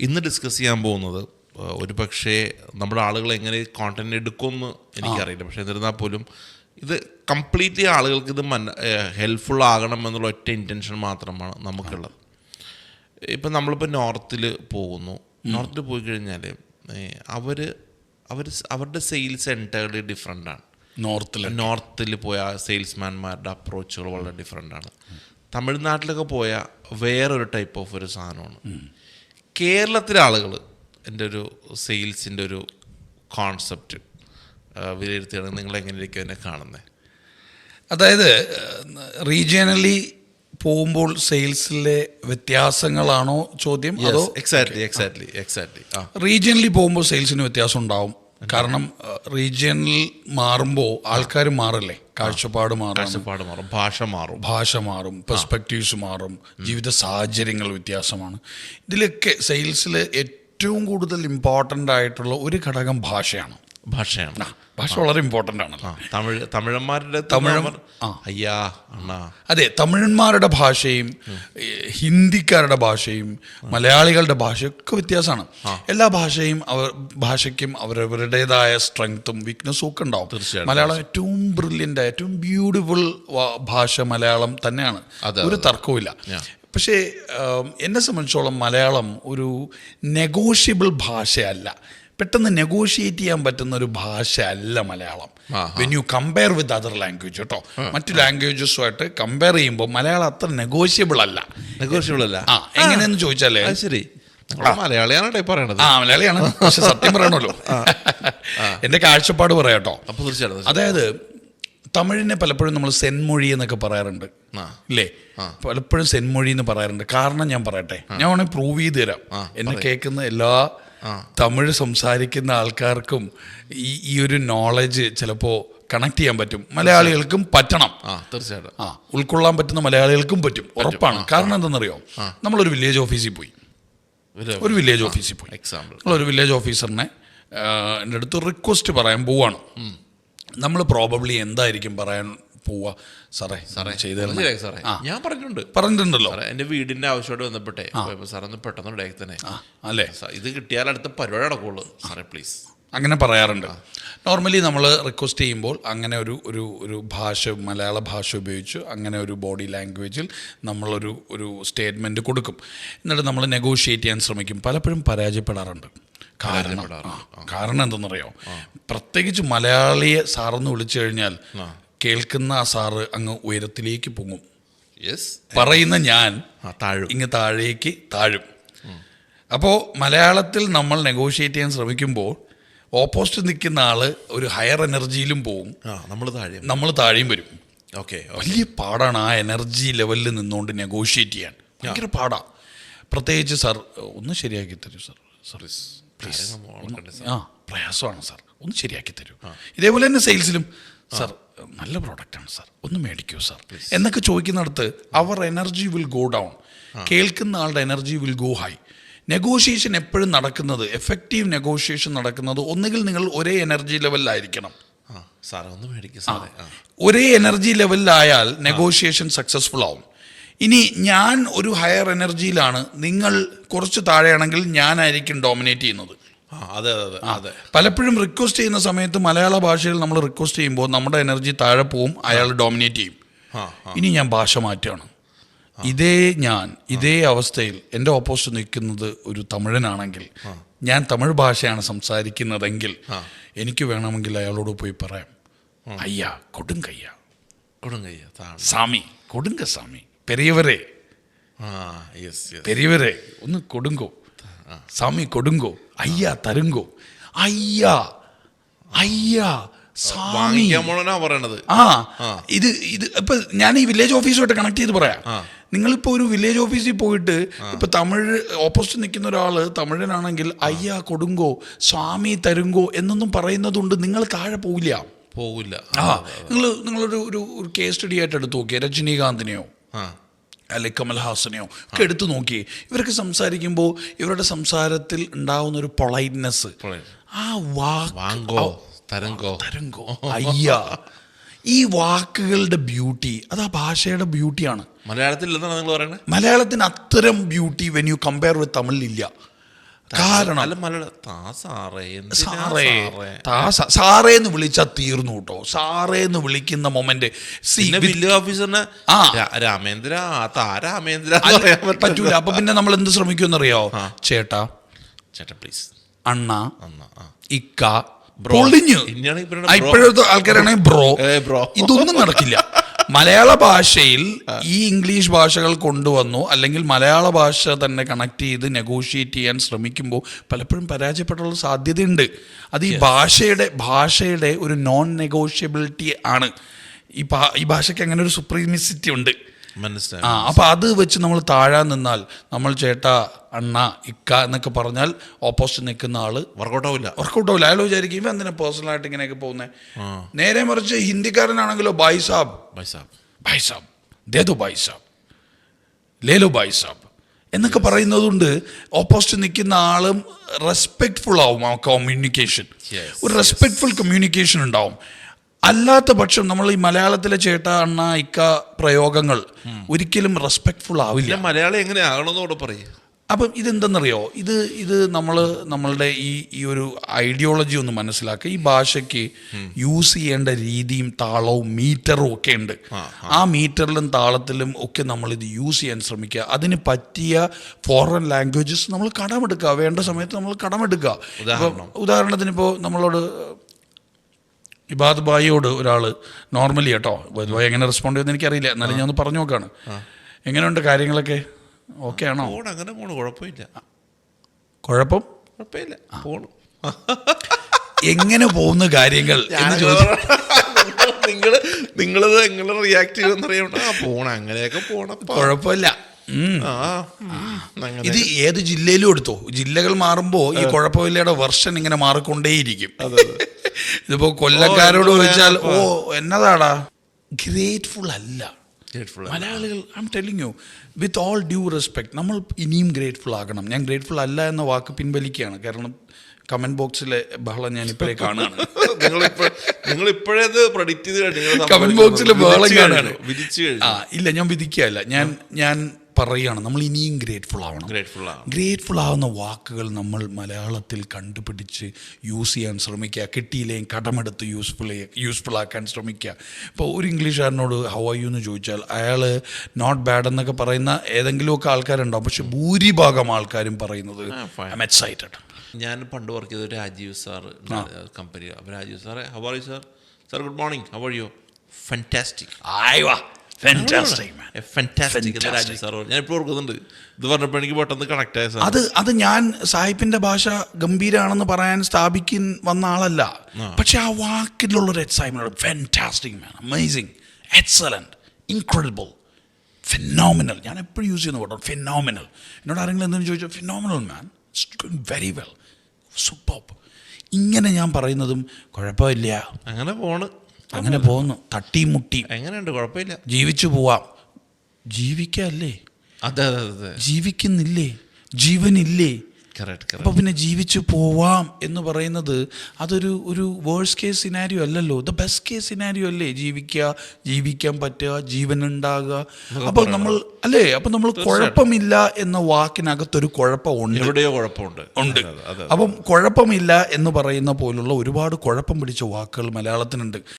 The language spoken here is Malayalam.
ഇന്ന് ഡിസ്കസ് ചെയ്യാൻ പോകുന്നത് ഒരു പക്ഷേ നമ്മുടെ ആളുകൾ എങ്ങനെ കോണ്ടന്റ് എടുക്കുമെന്ന് എനിക്കറിയില്ല. പക്ഷേ എന്നിരുന്നാൽ പോലും ഇത് കംപ്ലീറ്റ്ലി ആളുകൾക്ക് ഇത് മന ഹെൽപ്ഫുൾ ആകണം എന്നുള്ള ഒറ്റ ഇന്റൻഷൻ മാത്രമാണ് നമുക്കുള്ളത്. ഇപ്പം നമ്മളിപ്പോൾ നോർത്തിൽ പോകുന്നു. നോർത്തിൽ പോയി കഴിഞ്ഞാൽ അവർ അവർ അവരുടെ സെയിൽസ് എന്റയർലി ഡിഫറെന്റ് ആണ്. നോർത്തിൽ നോർത്തിൽ പോയ സെയിൽസ്മാൻമാരുടെ അപ്രോച്ചുകൾ വളരെ ഡിഫറെന്റ് ആണ്. തമിഴ്നാട്ടിലൊക്കെ പോയ വേറൊരു ടൈപ്പ് ഓഫ് ഒരു സാധനമാണ്. കേരളത്തിലെ ആളുകൾ എന്റെ ഒരു സെയിൽസിന്റെ ഒരു കോൺസെപ്റ്റ് വിലയിരുത്തുകയാണെങ്കിൽ നിങ്ങൾ എങ്ങനെയായിരിക്കും അതിനെ കാണുന്നത് അതായത് റീജിയണലി പോകുമ്പോൾ സെയിൽസിലെ വ്യത്യാസങ്ങളാണോ ചോദ്യം? അതോ എക്സാക്ട്ലി എക്സാക്ട്ലി എക്സാക്ട്ലി റീജിയണലി പോകുമ്പോൾ സെയിൽസിന് വ്യത്യാസം ഉണ്ടാവും? കാരണം റീജിയനിൽ മാറുമ്പോൾ ആൾക്കാർ മാറല്ലേ? കാഴ്ചപ്പാട് മാറും. കാഴ്ചപ്പാട് മാറും. ഭാഷ മാറും. ഭാഷ മാറും. പെർസ്പെക്റ്റീവ്സ് മാറും. ജീവിത സാഹചര്യങ്ങൾ വ്യത്യാസമാണ്. ഇതിലൊക്കെ സെയിൽസിൽ ഏറ്റവും കൂടുതൽ ഇമ്പോർട്ടന്റ് ആയിട്ടുള്ള ഒരു ഘടകം ഭാഷയാണ്. ഭാഷയാണ്. ഭാഷ വളരെ ഇമ്പോർട്ടന്റ് ആണ് തമിഴ് തമിഴന്മാരുടെ തമിഴ്- അയ്യാ അണ്ണാ. അതെ തമിഴന്മാരുടെ ഭാഷയും ഹിന്ദിക്കാരുടെ ഭാഷയും മലയാളികളുടെ ഭാഷയൊക്കെ വ്യത്യാസമാണ്. എല്ലാ ഭാഷയും അവർ ഭാഷയ്ക്കും അവരവരുടേതായ സ്ട്രെങ്ത്തും വീക്ക്നെസ്സും ഒക്കെ ഉണ്ടാവും. തീർച്ചയായും മലയാളം ഏറ്റവും ബ്രില്യന്റ് ഏറ്റവും ബ്യൂട്ടിഫുൾ ഭാഷ മലയാളം തന്നെയാണ്. ഒരു തർക്കവുമില്ല. പക്ഷേ എന്നെ സംബന്ധിച്ചോളം മലയാളം ഒരു നെഗോഷ്യബിൾ ഭാഷയല്ല. പെട്ടെന്ന് നെഗോഷിയേറ്റ് ചെയ്യാൻ പറ്റുന്ന ഒരു ഭാഷ അല്ല Malayalam when you compare with other language കേട്ടോ മറ്റു ലാംഗ്വേജസുമായിട്ട് കമ്പയർ ചെയ്യുമ്പോൾ മലയാളം അത്ര നെഗോഷ്യബിൾ അല്ല. നെഗോഷ്യബിൾ അല്ല. ആ എങ്ങനെയെന്ന് ചോദിച്ചാലേ ശരി. മലയാളിയാണ് പറയണത്? ആ മലയാളിയാണ്. പക്ഷെ സത്യം പറയണല്ലോ. എന്റെ കാഴ്ചപ്പാട് പറയാട്ടോ. അപ്പൊ തീർച്ചയായിട്ടും അതായത് തമിഴിനെ പലപ്പോഴും നമ്മൾ സെൻമൊഴി എന്നൊക്കെ പറയാറുണ്ട്. അല്ലേ ഇല്ലേ? പലപ്പോഴും സെൻമൊഴി എന്ന് പറയാറുണ്ട്. കാരണം ഞാൻ പറയട്ടെ. ഞാൻ വേണമെങ്കിൽ പ്രൂവ് ചെയ്ത് തരാം. എന്നെ കേൾക്കുന്ന എല്ലാ തമിഴ് സംസാരിക്കുന്ന ആൾക്കാർക്കും ഈ ഈ ഒരു നോളജ് ചിലപ്പോൾ കണക്ട് ചെയ്യാൻ പറ്റും. മലയാളികൾക്കും പറ്റണം. ആ തീർച്ചയായിട്ടും. ആ ഉൾക്കൊള്ളാൻ പറ്റുന്ന മലയാളികൾക്കും പറ്റും. ഉറപ്പാണ്. കാരണം എന്തെന്നറിയോ? നമ്മളൊരു വില്ലേജ് ഓഫീസിൽ പോയി. ഒരു വില്ലേജ് ഓഫീസിൽ പോയി. എക്സാമ്പിൾ നമ്മളൊരു വില്ലേജ് ഓഫീസറിനെ എന്റെ അടുത്ത് റിക്വസ്റ്റ് പറയാൻ പോവാണ്. നമ്മൾ പ്രോബബ്ലി എന്തായിരിക്കും പറയാൻ പോവാ. സാറേ സാറേ ചെയ്ത് തരണേ. സാറേ. ആ. ഞാൻ പറഞ്ഞിട്ടുണ്ട്. പറഞ്ഞിട്ടുണ്ടല്ലോ. സാറേ എന്റെ വീടിന്റെ ആവശ്യമായിട്ട് ബന്ധപ്പെട്ടേ. സാറേ ഒന്ന് പെട്ടെന്ന് ഡേക്ക് തന്നെ. ആ, അല്ലേ? ഇത് കിട്ടിയാൽ അടുത്ത പരിപാടി നടക്കുള്ളൂ. സാറേ പ്ലീസ് അങ്ങനെ പറയാറുണ്ട്. നോർമലി നമ്മൾ റിക്വസ്റ്റ് ചെയ്യുമ്പോൾ അങ്ങനെ ഒരു ഒരു ഒരു ഭാഷ മലയാള ഭാഷ ഉപയോഗിച്ച് അങ്ങനെ ഒരു ബോഡി ലാംഗ്വേജിൽ നമ്മളൊരു ഒരു സ്റ്റേറ്റ്മെന്റ് കൊടുക്കും. എന്നിട്ട് നമ്മൾ നെഗോഷിയേറ്റ് ചെയ്യാൻ ശ്രമിക്കും. പലപ്പോഴും പരാജയപ്പെടാറുണ്ട്. കാരണം ആ, കാരണം എന്തെന്നറിയോ? പ്രത്യേകിച്ച് മലയാളിയെ സാറെന്ന് വിളിച്ചു കഴിഞ്ഞാൽ കേൾക്കുന്ന ആ സാറ് അങ്ങ് ഉയരത്തിലേക്ക് പൊങ്ങും. യെസ് പറയുന്ന ഞാൻ ഇങ്ങ് താഴേക്ക് താഴും. അപ്പോൾ മലയാളത്തിൽ നമ്മൾ നെഗോഷിയേറ്റ് ചെയ്യാൻ ശ്രമിക്കുമ്പോൾ ഓപ്പോസിറ്റ് നിൽക്കുന്ന ആൾ ഒരു ഹയർ എനർജിയിലും പോവും. നമ്മൾ താഴെ നമ്മൾ താഴെയും വരും. ഓക്കെ വലിയ പാടാണ് ആ എനർജി ലെവലിൽ നിന്നുകൊണ്ട് നെഗോഷിയേറ്റ് ചെയ്യാൻ. ഭയങ്കര പാടാ. പ്രത്യേകിച്ച് സാർ ഒന്ന് ശരിയാക്കി തരൂ സാർ സർവീസ് പ്ലീസ് ആ പ്രയാസമാണ് സാർ ഒന്ന് ശരിയാക്കി തരൂ. ഇതേപോലെ തന്നെ സെയിൽസിലും സാർ നല്ല പ്രോഡക്റ്റാണ് സാർ. ഒന്ന് മേടിക്കൂ സാർ. എന്നൊക്കെ ചോദിക്കുന്നിടത്ത് അവർ എനർജി വിൽ ഗോ ഡൗൺ കേൾക്കുന്ന ആളുടെ energy will go high negotiation എപ്പോഴും നടക്കുന്നത് എഫക്റ്റീവ് നെഗോഷിയേഷൻ നടക്കുന്നത് ഒന്നുകിൽ നിങ്ങൾ ഒരേ എനർജി ലെവലിലായിരിക്കണം ഒരേ എനർജി ലെവലിലായാൽ നെഗോഷിയേഷൻ സക്സസ്ഫുൾ ആവും. ഇനി ഞാൻ ഒരു ഹയർ എനർജിയിലാണ് നിങ്ങൾ കുറച്ച് താഴെയാണെങ്കിൽ ഞാനായിരിക്കും ഡോമിനേറ്റ് ചെയ്യുന്നത്. പലപ്പോഴും റിക്വസ്റ്റ് ചെയ്യുന്ന സമയത്ത് മലയാള ഭാഷയിൽ നമ്മൾ റിക്വസ്റ്റ് ചെയ്യുമ്പോൾ നമ്മുടെ എനർജി താഴെ പോവും അയാൾ ഡോമിനേറ്റ് ചെയ്യും. ഇനി ഞാൻ ഭാഷ മാറ്റുകയാണ്. ഇതേ ഞാൻ ഇതേ അവസ്ഥയിൽ എന്റെ ഓപ്പോസിറ്റ് നിൽക്കുന്നത് ഒരു തമിഴനാണെങ്കിൽ ഞാൻ തമിഴ് ഭാഷയാണ് സംസാരിക്കുന്നതെങ്കിൽ എനിക്ക് വേണമെങ്കിൽ അയാളോട് പോയി പറയാം. അയ്യ കൊടുങ്കയ്യ കൊടുങ്കയ്യ സ്വാമി കൊടുങ്ക സ്വാമി. പെരിയവരെ. പെരിയവരെ ഒന്ന് കൊടുങ്കോ. சாமி കൊടുങ്കോ? അയ്യാ തരുങ്കോ? അയ്യാ അയ്യാ പറയണത്. ആ ഇത് ഇത് ഇപ്പൊ ഞാൻ ഈ വില്ലേജ് ഓഫീസുമായിട്ട് കണക്ട് ചെയ്ത് പറയാം. നിങ്ങളിപ്പോ ഒരു വില്ലേജ് ഓഫീസിൽ പോയിട്ട് ഇപ്പൊ തമിഴ് ഓപ്പോസിറ്റ് നിൽക്കുന്ന ഒരാൾ തമിഴനാണെങ്കിൽ അയ്യാ കൊടുങ്കോ സ്വാമി തരുങ്കോ എന്നൊന്നും പറയുന്നതുകൊണ്ട് നിങ്ങൾ താഴെ പോവില്ല. പോകില്ല ആ നിങ്ങൾ നിങ്ങളൊരു ഒരു ഒരു കേസ് സ്റ്റഡി ആയിട്ട് എടുത്ത് നോക്കിയേ രജനീകാന്തിനെയോ? ആ കമൽ കമൽഹാസനെയോ ഒക്കെ എടുത്തു നോക്കി ഇവരൊക്കെ സംസാരിക്കുമ്പോൾ ഇവരുടെ സംസാരത്തിൽ ഉണ്ടാവുന്ന ഒരു പൊളൈറ്റ്നെസ് ആ വാങ്കോ തരംഗോ. തരംഗോ. അയ്യ. ഈ വാക്കുകളുടെ ബ്യൂട്ടി അത് ആ ഭാഷയുടെ ബ്യൂട്ടിയാണ് മലയാളത്തിൽ എന്താണ് നിങ്ങൾ പറയുന്നത് മലയാളത്തിന് അത്തരം beauty when you compare with തമിഴിലില്ല. കാരണം അല്ല മലയാളം താ സാറേ സാറേ താ സാറേ എന്ന് വിളിച്ചാൽ തീർന്നു കേട്ടോ. സാറേ എന്ന് വിളിക്കുന്ന മൊമെന്റ് വില്ലേജ് ഓഫീസറിന് രാമേന്ദ്ര താ രാമേന്ദ്ര. പറ്റൂല. അപ്പൊ പിന്നെ നമ്മൾ എന്ത് ശ്രമിക്കുമെന്നറിയോ? ചേട്ടാ ചേട്ടാ പ്ലീസ് അണ്ണ ഇക്ക പൊളിഞ്ഞു. ഇപ്പോഴത്തെ ആൾക്കാരാണെങ്കിൽ ബ്രോ. ബ്രോ. ഇതൊന്നും നടക്കില്ല. മലയാള ഭാഷയിൽ ഈ ഇംഗ്ലീഷ് ഭാഷകൾ കൊണ്ടുവന്നു അല്ലെങ്കിൽ മലയാള ഭാഷ തന്നെ കണക്ട് ചെയ്ത് നെഗോഷിയേറ്റ് ചെയ്യാൻ ശ്രമിക്കുമ്പോൾ പലപ്പോഴും പരാജയപ്പെട്ടുള്ള സാധ്യതയുണ്ട്. അത് ഈ ഭാഷയുടെ ഭാഷയുടെ ഒരു നോൺ നെഗോഷ്യബിലിറ്റി ആണ്. ഈ ഭാഷയ്ക്ക് അങ്ങനെ ഒരു സുപ്രീമിസിറ്റി ഉണ്ട്. മനസ്സിലായി ആ അപ്പൊ അത് വെച്ച് നമ്മൾ താഴാൻ നിന്നാൽ നമ്മൾ ചേട്ട അണ്ണ ഇക്ക എന്നൊക്കെ പറഞ്ഞാൽ ഓപ്പോസിറ്റ് നിൽക്കുന്ന ആൾ വർക്കൗട്ടാവില്ല വർക്കൗട്ടാവില്ല അയാൾ വിചാരിക്കും ഇവ എന്തിനാ പേഴ്സണലായിട്ട് ഇങ്ങനെയൊക്കെ പോകുന്നത് നേരെ മറിച്ച് ഹിന്ദിക്കാരനാണെങ്കിലോ ബായ് സാബ്. ബൈസാബ് സാബ്. ബായ് സാബ്. ബൈസാബ് ബായ് സാബ്. ലേലോ ബായ് സാബ്. എന്നൊക്കെ പറയുന്നതുകൊണ്ട് ഓപ്പോസിറ്റ് നിൽക്കുന്ന ആളും റെസ്പെക്ട്ഫുൾ ആവും ആ കമ്മ്യൂണിക്കേഷൻ ഒരു റെസ്പെക്ട്ഫുൾ കമ്മ്യൂണിക്കേഷൻ ഉണ്ടാവും. അല്ലാത്ത പക്ഷം നമ്മൾ ഈ മലയാളത്തിലെ ചേട്ട അണ്ണ ഇക്ക പ്രയോഗങ്ങൾ ഒരിക്കലും റെസ്പെക്ട്ഫുൾ ആവില്ല. മലയാളം എങ്ങനെ ആകണമെന്നോട് പറയും. അപ്പം ഇതെന്തെന്നറിയോ? ഇത് ഇത് നമ്മൾ നമ്മളുടെ ഈ ഈ ഒരു ഐഡിയോളജി ഒന്ന് മനസ്സിലാക്കുക ഈ ഭാഷയ്ക്ക് യൂസ് ചെയ്യേണ്ട രീതിയും താളവും മീറ്ററും ഒക്കെ ഉണ്ട്. ആ മീറ്ററിലും താളത്തിലും ഒക്കെ നമ്മൾ ഇത് യൂസ് ചെയ്യാൻ ശ്രമിക്കുക. അതിന് പറ്റിയ ഫോറിൻ ലാംഗ്വേജസ് നമ്മൾ കടമെടുക്കുക. വേണ്ട സമയത്ത് നമ്മൾ കടമെടുക്കുക. ഉദാഹരണത്തിന് ഇപ്പോൾ നമ്മളോട് ഇബാദ് ബായിയോട് ഒരാൾ നോർമലി കേട്ടോ ബായി എങ്ങനെ റെസ്പോണ്ട് ചെയ്യുമെന്ന് എനിക്കറിയില്ല. എന്നാലും ഞാൻ ഒന്ന് പറഞ്ഞു നോക്കാണ്. എങ്ങനെയുണ്ട് കാര്യങ്ങളൊക്കെ? ഓക്കെ ആണോ? പോണ് അങ്ങനെ പോണ് കുഴപ്പമില്ല. കുഴപ്പം? കുഴപ്പമില്ല. പോണു. എങ്ങനെ പോകുന്ന കാര്യങ്ങൾ എന്ന് ചോദിച്ചു നിങ്ങൾ നിങ്ങളത് എങ്ങനെ റിയാക്ട് ചെയ്യുമെന്ന് അറിയാ ആ പോണ അങ്ങനെയൊക്കെ പോണ കുഴപ്പമില്ല. ഇത് ഏത് ജില്ലയിലും എടുത്തോ? ജില്ലകൾ മാറുമ്പോ ഈ കുഴപ്പമില്ലയുടെ വെർഷൻ ഇങ്ങനെ മാറിക്കൊണ്ടേയിരിക്കും. ഇതിപ്പോ കൊല്ലക്കാരോട് ചോദിച്ചാൽ ഓ? എന്നതാടാ? ഗ്രേറ്റ്ഫുൾ അല്ല. മലയാളികൾ I am telling you with all due respect നമ്മൾ ഇനിയും ഗ്രേറ്റ്ഫുൾ ആകണം. ഞാൻ ഗ്രേറ്റ്ഫുൾ അല്ല എന്ന വാക്ക് പിൻവലിക്കുകയാണ്. കാരണം കമന്റ് ബോക്സിലെ ബഹളം ഞാൻ ഇപ്പോഴേ കാണുകയാണ്. നിങ്ങൾ ഇപ്പോഴേ പ്രഡിക്റ്റ് ചെയ്ത് കമന്റ് ബോക്സിലെ ബഹളം. കാണുകയാണ്. ആ ഇല്ല ഞാൻ വിധിക്കുകയല്ല. ഞാൻ ഞാൻ പറയുകയാണ്. നമ്മൾ ഇനിയും ഗ്രേറ്റ്ഫുൾ ആവണം. ഗ്രേറ്റ്ഫുൾ ആവണം. ഗ്രേറ്റ്ഫുൾ ആവുന്ന വാക്കുകൾ നമ്മൾ മലയാളത്തിൽ കണ്ടുപിടിച്ച് യൂസ് ചെയ്യാൻ ശ്രമിക്കുക. കിട്ടിയില്ലെങ്കിൽ കടമെടുത്ത് യൂസ്ഫുൾ യൂസ്ഫുൾ ആക്കാൻ ശ്രമിക്കുക. ഇപ്പോൾ ഒരു ഇംഗ്ലീഷുകാരനോട് ഹൗ ആർ യു എന്ന് ചോദിച്ചാൽ അയാൾ നോട്ട് ബാഡ് എന്നൊക്കെ പറയുന്ന ഏതെങ്കിലുമൊക്കെ ആൾക്കാരുണ്ടാവും. പക്ഷെ ഭൂരിഭാഗം ആൾക്കാരും പറയുന്നത്. ഐ എം എക്സൈറ്റഡ് ഞാൻ പണ്ട് വർക്ക് ചെയ്ത രാജീവ് സാർ കമ്പനി അപ്പോൾ രാജീവ് സാറേ how are you sir sir good morning how are you fantastic ആയിവാ man fantastic എന്ന് രാജീവ് സാർ പറഞ്ഞു. ഞാൻ ഇപ്പോൾ ഓർക്കുന്നുണ്ട്. ഇത് പറഞ്ഞപ്പോൾ എനിക്ക് പെട്ടെന്ന് കണക്ട് ആയ സാർ അത് അത് ഞാൻ സാഹിബിന്റെ ഭാഷ ഗംഭീരാണെന്ന് പറയാൻ സ്ഥാപിക്കാൻ വന്ന ആളല്ല. പക്ഷെ ആ വാക്കിലുള്ള ഒരു excitement fantastic man amazing excellent incredible phenomenal ഞാൻ എപ്പോഴും യൂസ് ചെയ്യുന്ന കേട്ടോ ഫിനോമിനൽ എന്നോട് ആരെങ്കിലും എന്തെങ്കിലും ചോദിച്ചാൽ phenomenal man very well super ഇങ്ങനെ ഞാൻ പറയുന്നതും കുഴപ്പമില്ല. അങ്ങനെ പോണ്. അങ്ങനെ പോകുന്നു. തട്ടിയും മുട്ടി. എങ്ങനെയുണ്ട്? കുഴപ്പമില്ല. ജീവിച്ചു പോവാം. ജീവിക്കല്ലേ? അതെ അതെ അതെ ജീവിക്കുന്നില്ലേ? ജീവനില്ലേ? അപ്പൊ പിന്നെ ജീവിച്ചു പോവാം എന്ന് പറയുന്നത് അതൊരു ഒരു വേഴ്സ് കേസ് സിനാരിയോ അല്ലല്ലോ. ദ ബെസ്റ്റ് കേസ് സിനാരിയോ അല്ലേ? ജീവിക്കുക ജീവിക്കാൻ പറ്റുക ജീവൻ ഉണ്ടാകുക അപ്പൊ നമ്മൾ അല്ലേ? അപ്പൊ നമ്മൾ കുഴപ്പമില്ല എന്ന വാക്കിനകത്തൊരു കുഴപ്പമുണ്ട് എവിടെയോ കുഴപ്പമുണ്ട്. ഉണ്ട്. അപ്പം കുഴപ്പമില്ല എന്ന് പറയുന്ന പോലുള്ള ഒരുപാട് കുഴപ്പം പിടിച്ച വാക്കുകൾ മലയാളത്തിനുണ്ട്.